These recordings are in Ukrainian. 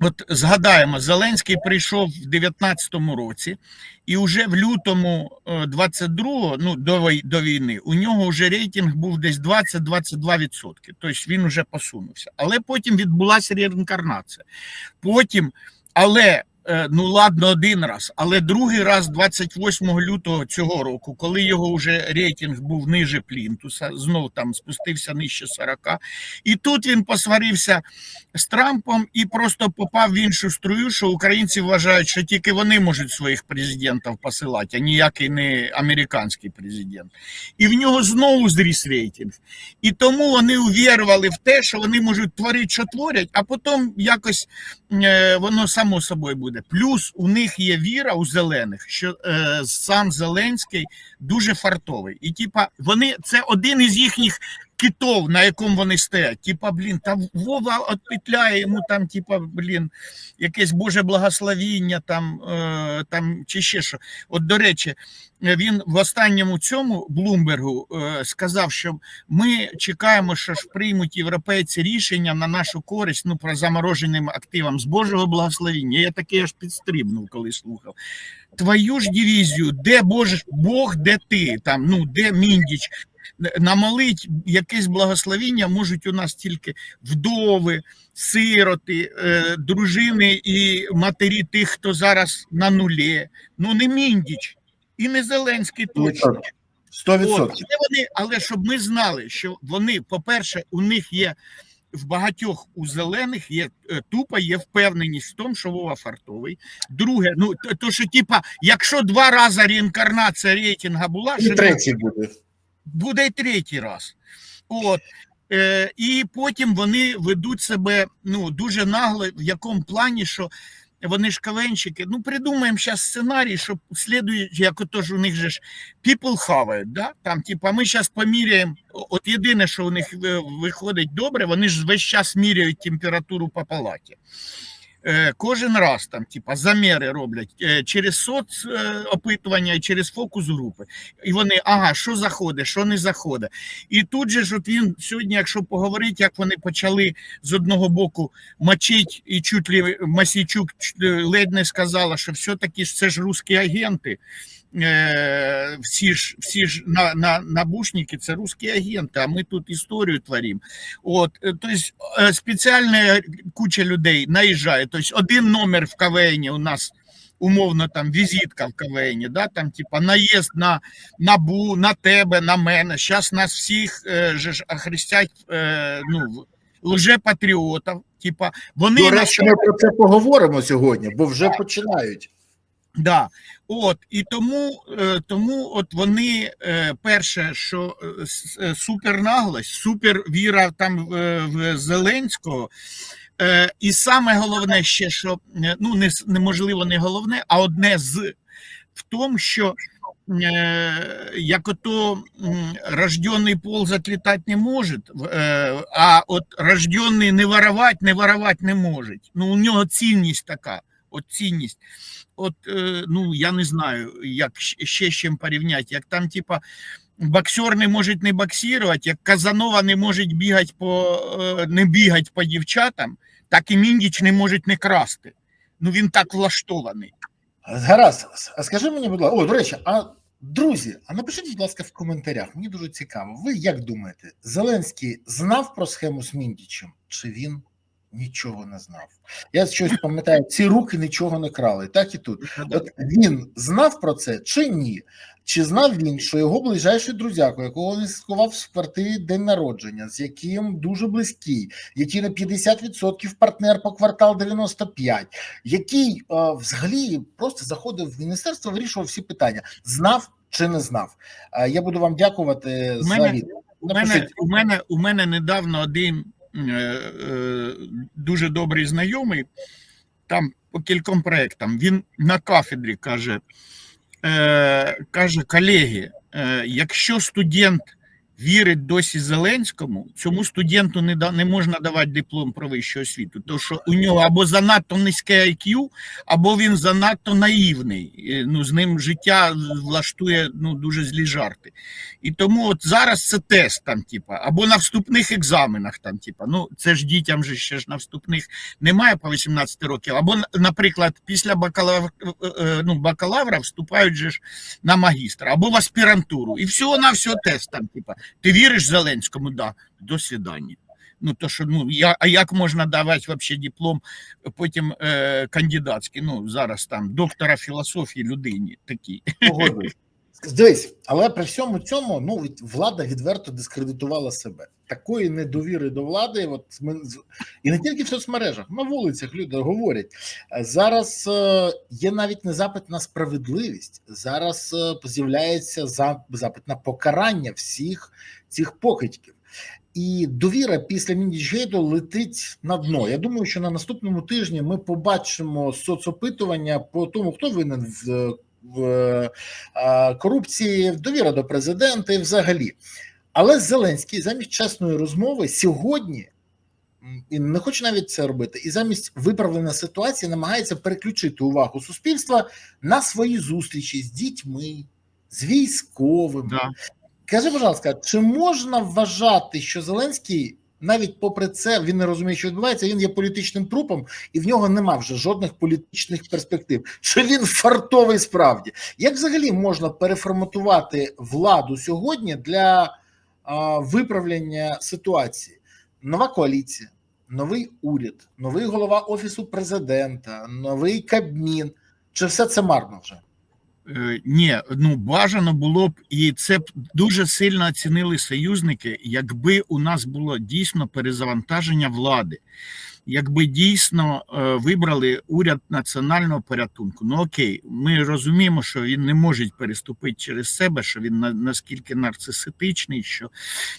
От згадаємо, Зеленський прийшов в 19-му році, і вже в лютому е, 22-го, ну до, до війни, у нього вже рейтинг був десь 20-22%. Тобто він вже посунувся. Але потім відбулася реінкарнація. Потім, але е, ну ладно, один раз, але другий раз, 28 лютого цього року, коли його вже рейтинг був ниже плінтуса, знов там спустився нижче 40, і тут він посварився з Трампом і просто попав в іншу струю, що українці вважають, що тільки вони можуть своїх президентів посилати, а ніякий не американський президент. І в нього знову зріс рейтинг. І тому вони увірували в те, що вони можуть творити, що творять, а потім якось е, воно само собою буде. Плюс у них є віра у зелених, що е, сам Зеленський дуже фартовий. І типа вони це один із їхніх китов, на якому вони стоять. Типа, блін, та Вова отпетляє йому там, типа, блін, якесь Боже благословіння там, е, там чи ще що. От до речі, він в останньому цьому Блумбергу е, сказав, що ми чекаємо, що ж приймуть європейці рішення на нашу користь ну, про замороженим активам з Божого благословіння. Я таке аж підстрибнув, коли слухав. Твою ж дивізію, де Боже, Бог, де ти, там, ну, де Міндіч, намолить якесь благословіння можуть у нас тільки вдови, сироти, е, дружини і матері тих, хто зараз на нулі. Ну не Міндіч і не Зеленський точно. Сто От, відсотків. але, вони, але щоб ми знали, що вони, по-перше, у них є в багатьох у зелених є е, тупо є впевненість в тому, що Вова фартовий. Друге, ну то, то що, типа, якщо два рази реінкарнація рейтинга була, І що третій буде. Буде й третій раз. От. Е, і потім вони ведуть себе ну, дуже нагло, в якому плані, що вони ж кавенщики. Ну, придумаємо зараз сценарій, що слідують, як отож у них же ж people хавають, да? Там, типа, ми зараз поміряємо. От єдине, що у них е, виходить добре, вони ж весь час міряють температуру по палаті. Е, Кожен раз там, типа, заміри роблять е, через соцопитування і через фокус групи. І вони, ага, що заходить, що не заходить. І тут же ж от він сьогодні, якщо поговорити, як вони почали з одного боку мочить, і чуть ли Масійчук е, ледь не сказала, що все-таки це ж русські агенти. Е, всі ж всі ж на, на, набушники це русські агенти, а ми тут історію творимо. От, тобто спеціальна куча людей наїжджає. Тобто один номер в КВН у нас умовно там візитка в КВН, да, там, типа, наїзд на набу, на тебе, на мене. Зараз нас всіх е, же ж охрестять е, ну, лжепатріотів. Типа, вони До речі, ми про це поговоримо сьогодні, бо вже починають. Да, от і тому, е, тому от вони е, перше, що е, супернаглость, супер віра там в Зеленського. І саме головне ще, що ну не неможливо не головне, а одне з в тому, що як ото м, рожденный ползать летать не може, а от рожденный не воровать, не воровать не може. Ну, у нього цінність така. От цінність. От, е, ну я не знаю, як ще з чим порівняти. Як там, типа, боксер не може не боксувати, як Казанова не може бігати по е, не бігати по дівчатам, так і Міндіч не може не красти. Ну він так влаштований. Гаразд, а скажи мені, будь ласка, о, до речі, а друзі, а напишіть, будь ласка, в коментарях. Мені дуже цікаво. Ви як думаєте, Зеленський знав про схему з Міндічем, чи він нічого не знав? Я щось пам'ятаю, ці руки нічого не крали. Так і тут. От він знав про це чи ні? Чи знав він, що його ближайший друзяко, якого він сховав в квартирі день народження, з яким дуже близький, який на 50% партнер по квартал 95, який е, взагалі просто заходив в міністерство, вирішував всі питання, знав чи не знав? Е, я буду вам дякувати У за мене- відповідь. У мене, у, мене, у мене недавно один дуже добрий знайомий, там по кільком проектам, він на кафедрі каже, е, каже, колеги, е, якщо студент вірить досі Зеленському, цьому студенту не да не можна давати диплом про вищу освіту, тому що у нього або занадто низьке IQ, або він занадто наївний. Е, Ну з ним життя влаштує ну дуже злі жарти. І тому от зараз це тест там, типа, або на вступних екзаменах, там, типа, ну це ж дітям же ще ж на вступних немає по 18 років. Або, наприклад, після бакалавр, е, ну, бакалавра вступають же ж на магістра, або в аспірантуру. І всього на всього тест там, типа, ти віриш Зеленському? Да, до свидання. Ну, то що, ну, я, а як можна давати вообще диплом потім е, кандидатський, ну, зараз там, доктора філософії людині такі. Погоджуюсь. Дивись, але при всьому цьому ну влада відверто дискредитувала себе. Такої недовіри до влади, от ми і не тільки в соцмережах, на вулицях люди говорять. Е, Зараз е, є навіть не запит на справедливість. Зараз е, з'являється запит на покарання всіх цих покидьків. І довіра після Міндічгейту летить на дно. Я думаю, що на наступному тижні ми побачимо соцопитування по тому, хто винен в, корупції, довіра до президента і взагалі. Але Зеленський замість чесної розмови сьогодні і не хоче навіть це робити, і замість виправлення ситуації намагається переключити увагу суспільства на свої зустрічі з дітьми, з військовими. Да. Скажи, будь ласка, чи можна вважати, що Зеленський, навіть попри це, він не розуміє, що відбувається, він є політичним трупом, і в нього нема вже жодних політичних перспектив. Чи він фартовий справді? Як взагалі можна переформатувати владу сьогодні для а, виправлення ситуації? Нова коаліція, новий уряд, новий голова офісу президента, новий кабмін. Чи все це марно вже? Е, Ні, ну бажано було б, і це б дуже сильно оцінили союзники, якби у нас було дійсно перезавантаження влади, якби дійсно е, вибрали уряд національного порятунку. Ну окей, ми розуміємо, що він не може переступити через себе, що він наскільки нарциситичний, що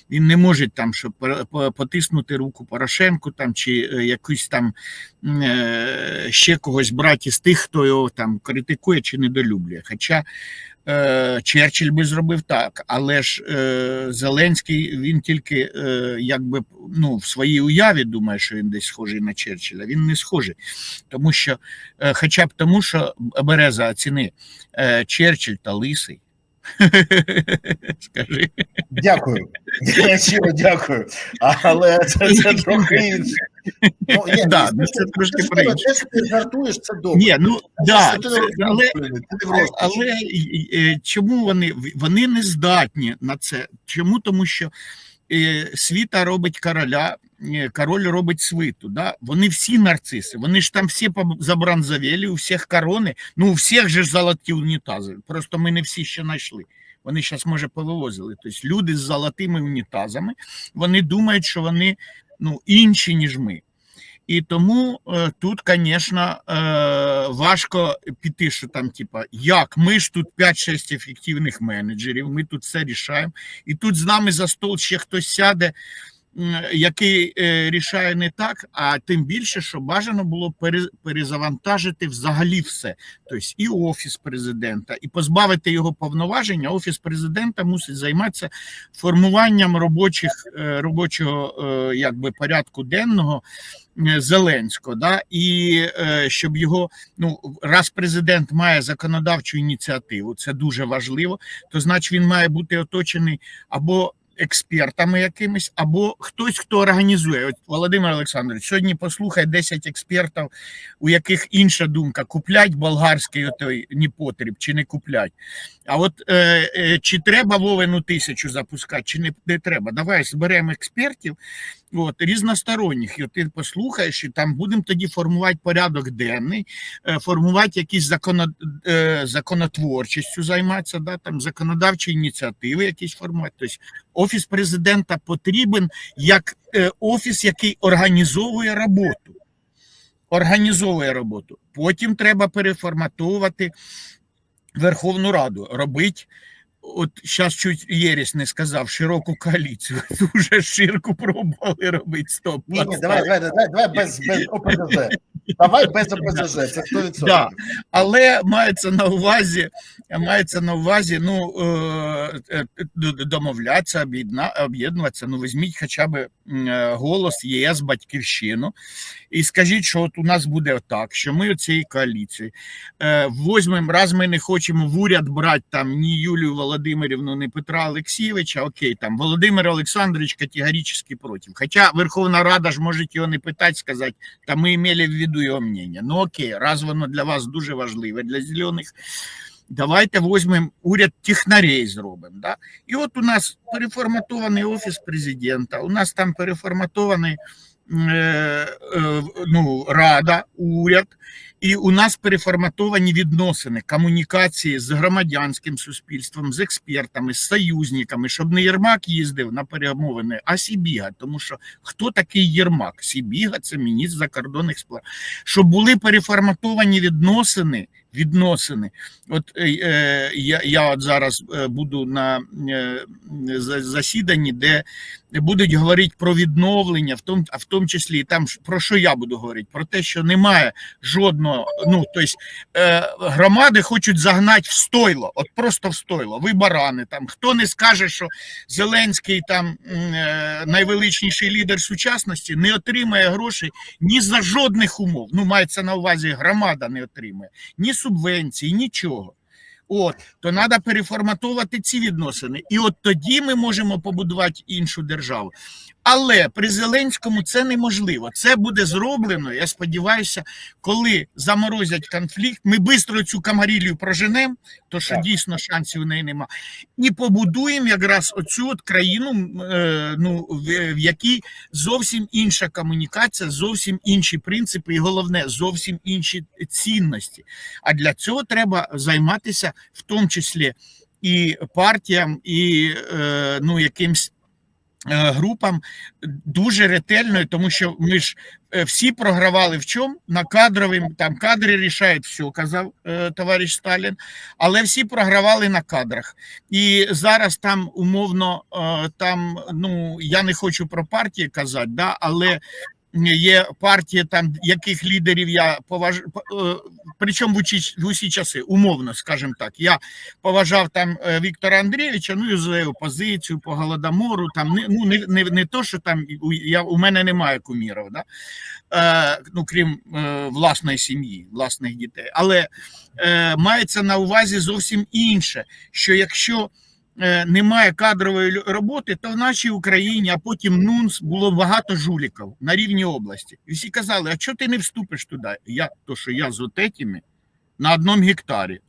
він не може там що потиснути руку Порошенку там чи е, якусь там е, ще когось брати з тих, хто його там критикує чи недолюблює. Хоча Черчилль би зробив так, але ж е, Зеленський він тільки е, якби ну, в своїй уяві думає, що він десь схожий на Черчилля. Він не схожий, тому що, е, хоча б тому, що Береза оціни е, Черчилль та лисий. Скажи. Дякую. Я щиро дякую. Але це, це трохи інше. Ну, Да, ну, це трошки ти жартуєш, це добре. Ні, ну да, це, але. Але е, чому вони вони не здатні на це? Чому? Тому що е, світа робить короля, е, король робить свиту. Да? Вони всі нарциси, вони ж там всі забранзавелі, у всіх корони, ну у всіх же ж золоті унітази. Просто ми не всі ще знайшли. Вони зараз, може, повивозили. Тобто люди з золотими унітазами, вони думають, що вони ну, інші, ніж ми. І тому е, тут, звісно, е, важко піти, що там, типа, як ми ж тут 5-6 ефективних менеджерів, ми тут все рішаємо, і тут з нами за стол ще хтось сяде, який е, рішає не так, а тим більше, що бажано було перезавантажити взагалі все. Тобто і офіс президента, і позбавити його повноваження. Офіс президента мусить займатися формуванням робочих, е, робочого е, якби, порядку денного. Зеленського, да, і щоб його ну раз президент має законодавчу ініціативу, це дуже важливо. То значить він має бути оточений або експертами якимись, або хтось, хто організує. От Володимир Олександрович, сьогодні послухай 10 експертів, у яких інша думка: куплять болгарський отой непотріб чи не куплять. А от е, е, чи треба Вовину тисячу запускати, чи не, не треба? Давай зберемо експертів, от, різносторонніх, і от ти послухаєш, і там будемо тоді формувати порядок денний, е, формувати якісь законо, е, законотворчістю займатися, да, там законодавчі ініціативи якісь формувати. Тобто офіс президента потрібен як е, офіс, який організовує роботу. Організовує роботу. Потім треба переформатовувати Верховну Раду, робити. От зараз чуть Єріс не сказав широку коаліцію. Дуже ширку пробували робити. Стоп. Ні, ні, давай, давай, давай, давай без, без ОПЗЗ. Давай без ОПЗЖ, це 100%. Да. Але мається на увазі, мається на увазі, ну е, е, домовлятися, об'єднуватися. Ну, візьміть хоча б е, голос ЄС Батьківщину і скажіть, що от у нас буде так, що ми цієї коаліції возьмемо, раз ми не хочемо в уряд брати там ні Юлію Володимирівну, ні Петра Олексійовича, окей, там Володимир Олександрович категорично проти. Хоча Верховна Рада ж може його не питати, сказати, та ми мали в виду його мнення. Ну окей, раз воно для вас дуже важливе, для зелених, давайте візьмемо уряд технарей зробимо. Да? І от у нас переформатований офіс президента, у нас там переформатований е, е, ну, рада, уряд, і у нас переформатовані відносини, комунікації з громадянським суспільством, з експертами, з союзниками, щоб не Єрмак їздив на перемовини, а Сібіга. Тому що хто такий Єрмак? Сібіга це міністр закордонних справ. Щоб були переформатовані відносини. Відносини, от е, е, я, я от зараз е, буду на е, засіданні, де будуть говорити про відновлення, в тому, а в тому числі там про що я буду говорити? Про те, що немає жодного. Ну тобто е, громади хочуть загнати в стойло, от просто в стойло. Ви барани там. Хто не скаже, що Зеленський там е, найвеличніший лідер сучасності, не отримає грошей ні за жодних умов. Ну мається на увазі, громада не отримає ні субвенцій, нічого. От, то треба переформатувати ці відносини. І от тоді ми можемо побудувати іншу державу. Але при Зеленському це неможливо. Це буде зроблено, я сподіваюся, коли заморозять конфлікт, ми швидко цю камарілію проженемо, то що Так. дійсно шансів у неї нема, і побудуємо якраз оцю от країну, е, ну, в, якій зовсім інша комунікація, зовсім інші принципи, і головне, зовсім інші цінності. А для цього треба займатися в тому числі і партіям, і е, ну, якимсь групам дуже ретельно, тому що ми ж е, всі програвали в чому? На кадровим, там кадри рішають все, казав е, товариш Сталін, але всі програвали на кадрах. І зараз там умовно, е, там, ну я не хочу про партії казати, да, але є партії, там яких лідерів я поважаю, причому в усі, в усі часи, умовно, скажімо так. Я поважав там е, Віктора Андрійовича, ну і за його позицію по голодомору. Там ну не, не, не то, що там я у мене немає кумірів, да? е, ну крім е, власної сім'ї, власних дітей. Але е, мається на увазі зовсім інше, що якщо е, немає кадрової роботи, то в нашій Україні, а потім НУНС було багато жуліків на рівні області. І всі казали, а чого ти не вступиш туди? Я, то що я з отетіми на одному гектарі.